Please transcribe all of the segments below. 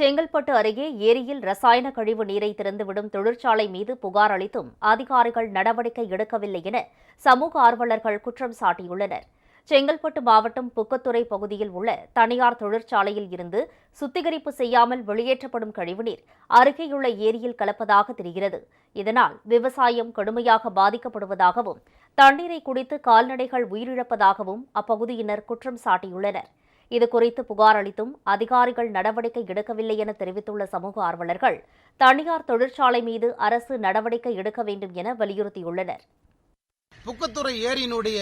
செங்கல்பட்டு அருகே ஏரியில் ரசாயன கழிவு நீரை திறந்துவிடும் தொழிற்சாலை மீது புகார் அளித்தும் அதிகாரிகள் நடவடிக்கை எடுக்கவில்லை என சமூக ஆர்வலர்கள் குற்றம் சாட்டியுள்ளனர். செங்கல்பட்டு மாவட்டம் புக்கத்துறை பகுதியில் உள்ள தனியார் தொழிற்சாலையில் இருந்து சுத்திகரிப்பு செய்யாமல் வெளியேற்றப்படும் கழிவுநீர் அருகேயுள்ள ஏரியில் கலப்பதாக தெரிகிறது. இதனால் விவசாயம் கடுமையாக பாதிக்கப்படுவதாகவும் தண்ணீரை குடித்து கால்நடைகள் உயிரிழப்பதாகவும் அப்பகுதியினர் குற்றம் சாட்டியுள்ளனர். இதுகுறித்து புகார் அளித்தும் அதிகாரிகள் நடவடிக்கை எடுக்கவில்லை என தெரிவித்துள்ள சமூக ஆர்வலர்கள் தனியார் தொழிற்சாலை மீது அரசு நடவடிக்கை எடுக்க வேண்டும் என வலியுறுத்தியுள்ளனர். புக்கத்துறை ஏரியினுடைய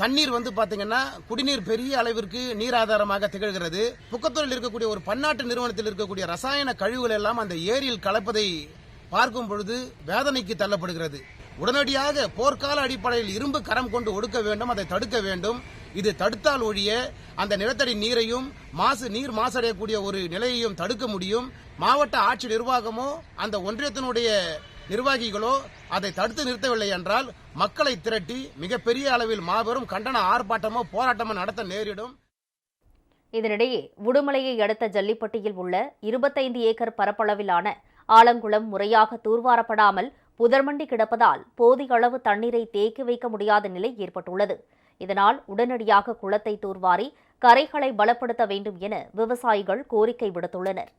தண்ணீர் வந்து பாத்தீங்கன்னா குடிநீர் பெரிய அளவிற்கு நீர் ஆதாரமாக திகழ்கிறது. புக்கத்துறையில் இருக்கக்கூடிய ஒரு பன்னாட்டு நிறுவனத்தில் இருக்கக்கூடிய ரசாயன கழிவுகள் எல்லாம் அந்த ஏரியில் கலப்பதை பார்க்கும் பொழுது வேதனைக்கு தள்ளப்படுகிறது. உடனடியாக போர்க்கால அடிப்படையில் இரும்பு கரம் கொண்டு ஒடுக்க வேண்டும் அதை தடுக்க வேண்டும். இது தடுத்தால் ஒழிய அந்த நிலத்தடி நீரையும் மாசு நீர் மாசடையக்கூடிய ஒரு நிலையையும் தடுக்க முடியும். மாவட்ட ஆட்சி நிர்வாகமோ அந்த ஒன்றியத்தினுடைய நிர்வாகிகளோ அதை தடுத்து நிறுத்தவில்லை என்றால் மக்களை திரட்டி மிகப்பெரிய அளவில் மாபெரும் கண்டன ஆர்ப்பாட்டமோ போராட்டமோ நடத்த நேரிடும். இதனிடையே உடுமலையை அடுத்த ஜல்லிப்பட்டியில் உள்ள இருபத்தைந்து ஏக்கர் பரப்பளவிலான ஆலங்குளம் முறையாக தூர்வாரப்படாமல் புதர்மண்டி கிடப்பதால் போதிய அளவு தண்ணீரை தேக்கி வைக்க முடியாத நிலை ஏற்பட்டுள்ளது. இதனால் உடனடியாக குளத்தை தூர்வாரி கரைகளை பலப்படுத்த வேண்டும் என விவசாயிகள் கோரிக்கை விடுத்துள்ளனர்.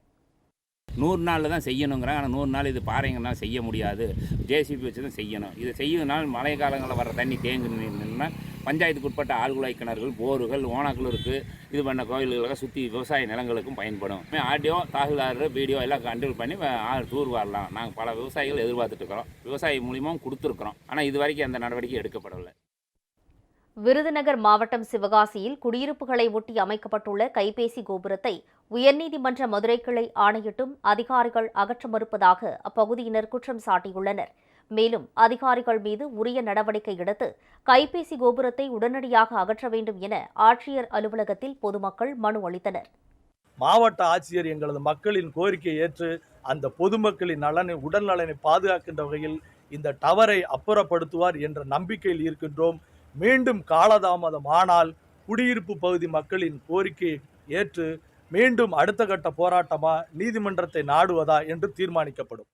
நூறு நாளில் தான் செய்யணுங்கிறாங்க. ஆனால் நூறு நாள் இது பாறைங்கன்னா செய்ய முடியாது. ஜேசிபி வச்சு தான் செய்யணும். இது செய்யணும்னால் மழை காலங்களில் வர தண்ணி தேங்கி நின்றுன்னா பஞ்சாயத்துக்கு உட்பட்ட ஆழ்குழாய் கிணறுகள் போர்கள் ஓனாக்குளருக்கு இது பண்ண கோயில்களுக்கு சுற்றி விவசாய நிலங்களுக்கும் பயன்படும். ஆடியோ தாசில்தார் வீடியோ எல்லாம் கண்ட்ரோல் பண்ணி ஆறு தூர் வரலாம் நாங்கள் பல விவசாயிகள் எதிர்பார்த்துட்டு இருக்கிறோம். விவசாயி மூலியமாக கொடுத்துருக்குறோம். ஆனால் இது வரைக்கும் அந்த நடவடிக்கை எடுக்கப்படவில்லை. விருதுநகர் மாவட்டம் சிவகாசியில் குடியிருப்புகளை ஒட்டி அமைக்கப்பட்டுள்ள கைபேசி கோபுரத்தை உயர்நீதிமன்ற மதுரை கிளை ஆணையிட்டும் அதிகாரிகள் அகற்ற மறுப்பதாக அப்பகுதியினர் குற்றம் சாட்டியுள்ளனர். மேலும் அதிகாரிகள் மீது உரிய நடவடிக்கை எடுத்து கைபேசி கோபுரத்தை உடனடியாக அகற்ற வேண்டும் என ஆட்சியர் அலுவலகத்தில் பொதுமக்கள் மனு அளித்தனர். மாவட்ட ஆட்சியர் எங்களது மக்களின் கோரிக்கையை ஏற்று அந்த பொதுமக்களின் நலனை உடல் நலனை பாதுகாக்கின்ற வகையில் இந்த டவரை அப்புறப்படுத்துவார் என்ற நம்பிக்கையில் இருக்கின்றோம். மீண்டும் காலதாமதம். ஆனால் குடியிருப்பு பகுதி மக்களின் கோரிக்கையை ஏற்று மீண்டும் அடுத்த கட்ட போராட்டமா நீதிமன்றத்தை நாடுவதா என்று தீர்மானிக்கப்படும்.